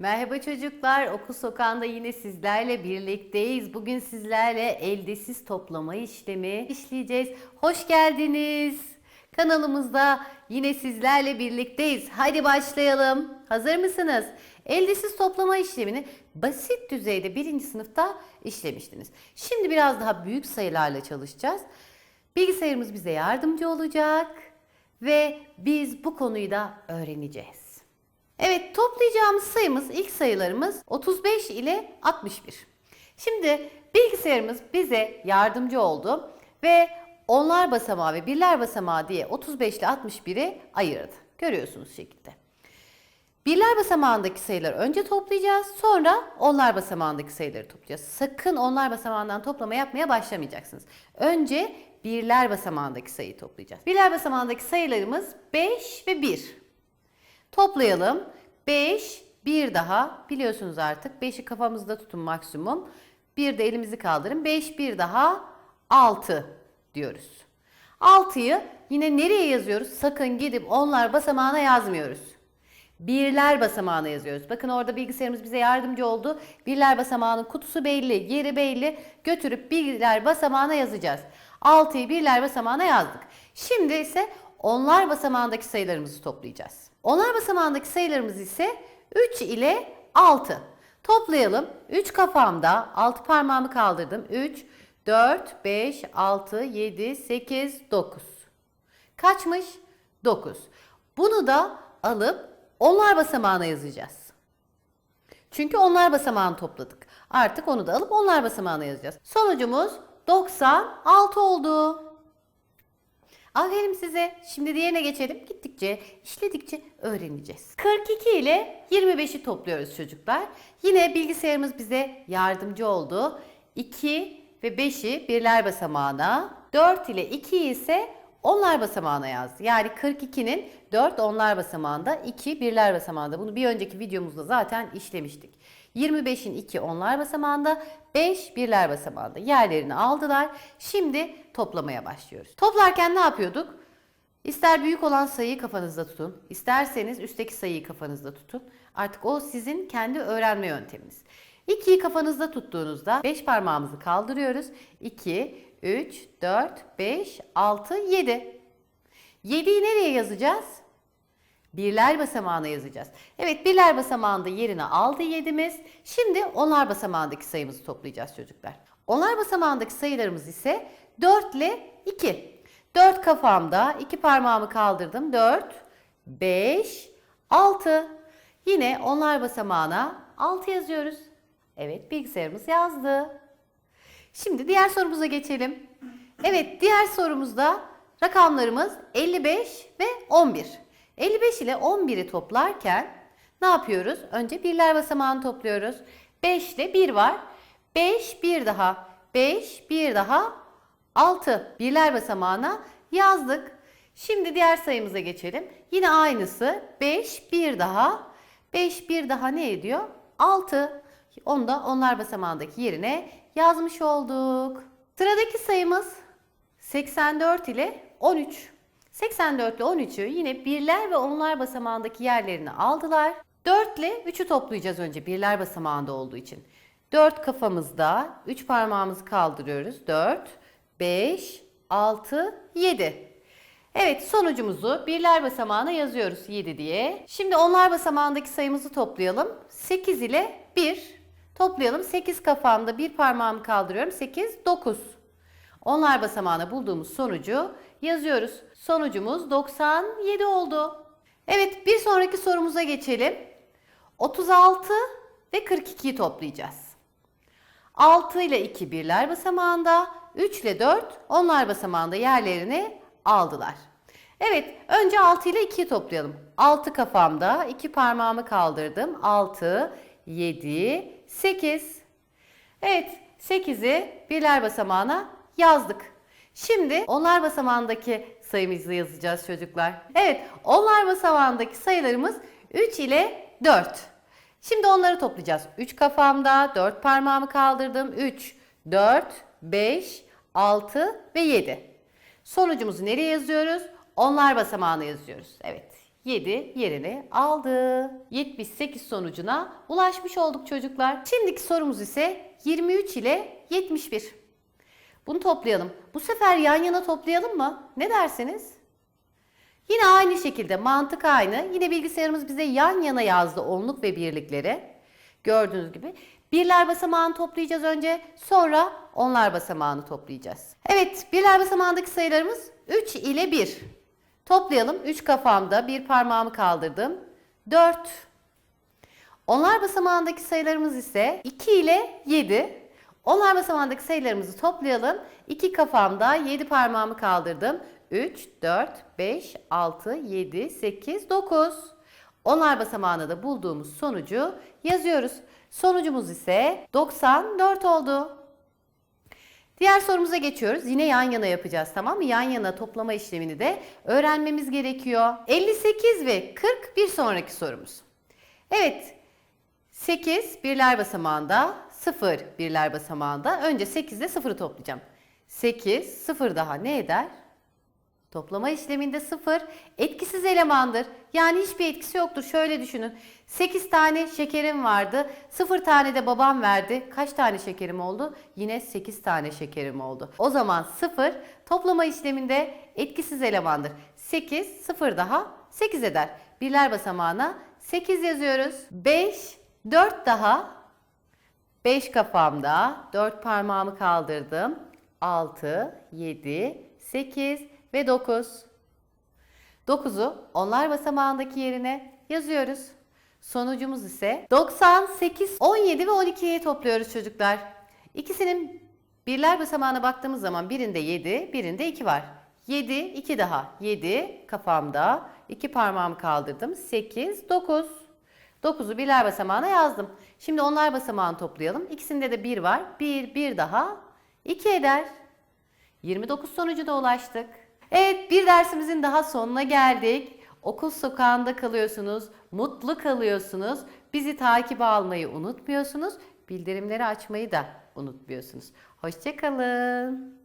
Merhaba çocuklar, okul sokağında yine sizlerle birlikteyiz. Bugün sizlerle eldesiz toplama işlemi işleyeceğiz. Hoş geldiniz. Kanalımızda yine sizlerle birlikteyiz. Hadi başlayalım. Hazır mısınız? Eldesiz toplama işlemini basit düzeyde birinci sınıfta işlemiştiniz. Şimdi biraz daha büyük sayılarla çalışacağız. Bilgisayarımız bize yardımcı olacak ve biz bu konuyu da öğreneceğiz. Evet toplayacağımız sayımız ilk sayılarımız 35 ile 61. Şimdi bilgisayarımız bize yardımcı oldu ve onlar basamağı ve birler basamağı diye 35 ile 61'i ayırdı. Görüyorsunuz şekilde. Birler basamağındaki sayıları önce toplayacağız. Sonra onlar basamağındaki sayıları toplayacağız. Sakın onlar basamağından toplama yapmaya başlamayacaksınız. Önce birler basamağındaki sayıyı toplayacağız. Birler basamağındaki sayılarımız 5 ve 1. Toplayalım. 5, bir daha. Biliyorsunuz artık 5'i kafamızda tutun maksimum. Bir de elimizi kaldırın. 5, bir daha 6 diyoruz. 6'yı yine nereye yazıyoruz? Sakın gidip onlar basamağına yazmıyoruz. Birler basamağına yazıyoruz. Bakın orada bilgisayarımız bize yardımcı oldu. Birler basamağının kutusu belli, yeri belli. Götürüp birler basamağına yazacağız. 6'yı birler basamağına yazdık. Şimdi ise onlar basamağındaki sayılarımızı toplayacağız. Onlar basamağındaki sayılarımız ise 3 ile 6. Toplayalım. 3 kafamda 6 parmağımı kaldırdım. 3, 4, 5, 6, 7, 8, 9. Kaçmış? 9. Bunu da alıp onlar basamağına yazacağız. Çünkü onlar basamağını topladık. Artık onu da alıp onlar basamağına yazacağız. Sonucumuz 96 oldu. Aferin size. Şimdi diğerine geçelim. Gittikçe, işledikçe öğreneceğiz. 42 ile 25'i topluyoruz çocuklar. Yine bilgisayarımız bize yardımcı oldu. 2 ve 5'i birler basamağına, 4 ile 2'yi ise onlar basamağına yazdı. Yani 42'nin 4 onlar basamağında, 2 birler basamağında. Bunu bir önceki videomuzda zaten işlemiştik. 25'in 2 onlar basamağında, 5 birler basamağında. Yerlerini aldılar. Şimdi toplamaya başlıyoruz. Toplarken ne yapıyorduk? İster büyük olan sayıyı kafanızda tutun, isterseniz üstteki sayıyı kafanızda tutun. Artık o sizin kendi öğrenme yönteminiz. 2'yi kafanızda tuttuğunuzda 5 parmağımızı kaldırıyoruz. 2, 3, 4, 5, 6, 7. 7'yi nereye yazacağız? Birler basamağına yazacağız. Evet birler basamağında yerini aldı 7'miz. Şimdi onlar basamağındaki sayımızı toplayacağız çocuklar. Onlar basamağındaki sayılarımız ise 4 ile 2. 4 kafamda 2 parmağımı kaldırdım. 4, 5, 6. Yine onlar basamağına 6 yazıyoruz. Evet bilgisayarımız yazdı. Şimdi diğer sorumuza geçelim. Evet diğer sorumuzda rakamlarımız 55 ve 11. 55 ile 11'i toplarken ne yapıyoruz? Önce birler basamağını topluyoruz. 5 ile 1 var. 5 bir daha. 5 bir daha 6. Birler basamağına yazdık. Şimdi diğer sayımıza geçelim. Yine aynısı. 5 bir daha. 5 bir daha ne ediyor? 6. Onu da onlar basamağındaki yerine yazmış olduk. Sıradaki sayımız 84 ile 13. 84 ile 13'ü yine birler ve onlar basamağındaki yerlerini aldılar. 4 ile 3'ü toplayacağız önce birler basamağında olduğu için. 4 kafamızda 3 parmağımızı kaldırıyoruz. 4, 5, 6, 7. Evet sonucumuzu birler basamağına yazıyoruz 7 diye. Şimdi onlar basamağındaki sayımızı toplayalım. 8 ile 1 toplayalım. 8 kafamda bir parmağımı kaldırıyorum. 8, 9. Onlar basamağına bulduğumuz sonucu yazıyoruz. Sonucumuz 97 oldu. Evet bir sonraki sorumuza geçelim. 36 ve 42'yi toplayacağız. 6 ile 2 birler basamağında, 3 ile 4 onlar basamağında yerlerini aldılar. Evet önce 6 ile 2'yi toplayalım. 6 kafamda 2 parmağımı kaldırdım. 6, 7, 8. Evet 8'i birler basamağına yazdık. Şimdi onlar basamağındaki sayımızı yazacağız çocuklar. Evet onlar basamağındaki sayılarımız 3 ile 4. Şimdi onları toplayacağız. 3 kafamda 4 parmağımı kaldırdım. 3, 4, 5, 6 ve 7. Sonucumuzu nereye yazıyoruz? Onlar basamağına yazıyoruz. Evet 7 yerini aldı. 78 sonucuna ulaşmış olduk çocuklar. Şimdiki sorumuz ise 23 ile 71. Bunu toplayalım. Bu sefer yan yana toplayalım mı? Ne dersiniz? Yine aynı şekilde mantık aynı. Yine bilgisayarımız bize yan yana yazdı onluk ve birlikleri. Gördüğünüz gibi. Birler basamağını toplayacağız önce. Sonra onlar basamağını toplayacağız. Evet birler basamağındaki sayılarımız 3 ile 1. Toplayalım. 3 kafamda bir parmağımı kaldırdım. 4. Onlar basamağındaki sayılarımız ise 2 ile 7. Onlar basamağındaki sayılarımızı toplayalım. 2 kafamda 7 parmağımı kaldırdım. 3, 4, 5, 6, 7, 8, 9. Onlar basamağına da bulduğumuz sonucu yazıyoruz. Sonucumuz ise 94 oldu. Diğer sorumuza geçiyoruz. Yine yan yana yapacağız tamam mı? Yan yana toplama işlemini de öğrenmemiz gerekiyor. 58 ve 40 bir sonraki sorumuz. Evet 8 birler basamağında 0 birler basamağında. Önce 8 ile 0'ı toplayacağım. 8 0 daha ne eder? Toplama işleminde 0 etkisiz elemandır. Yani hiçbir etkisi yoktur. Şöyle düşünün. 8 tane şekerim vardı. 0 tane de babam verdi. Kaç tane şekerim oldu? Yine 8 tane şekerim oldu. O zaman 0 toplama işleminde etkisiz elemandır. 8 0 daha 8 eder. Birler basamağına 8 yazıyoruz. 5 4 daha 5 kafamda 4 parmağımı kaldırdım. 6 7 8 ve 9. 9'u onlar basamağındaki yerine yazıyoruz. Sonucumuz ise 98, 17 ve 12'ye topluyoruz çocuklar. İkisinin birler basamağına baktığımız zaman birinde 7, birinde 2 var. 7, 2 daha. 7 kafamda. 2 parmağımı kaldırdım. 8, 9. 9'u birler basamağına yazdım. Şimdi onlar basamağını toplayalım. İkisinde de 1 var. 1, 1 daha. 2 eder. 29 sonucuna ulaştık. Evet bir dersimizin daha sonuna geldik. Okul sokağında kalıyorsunuz, mutlu kalıyorsunuz. Bizi takip almayı unutmuyorsunuz. Bildirimleri açmayı da unutmuyorsunuz. Hoşçakalın.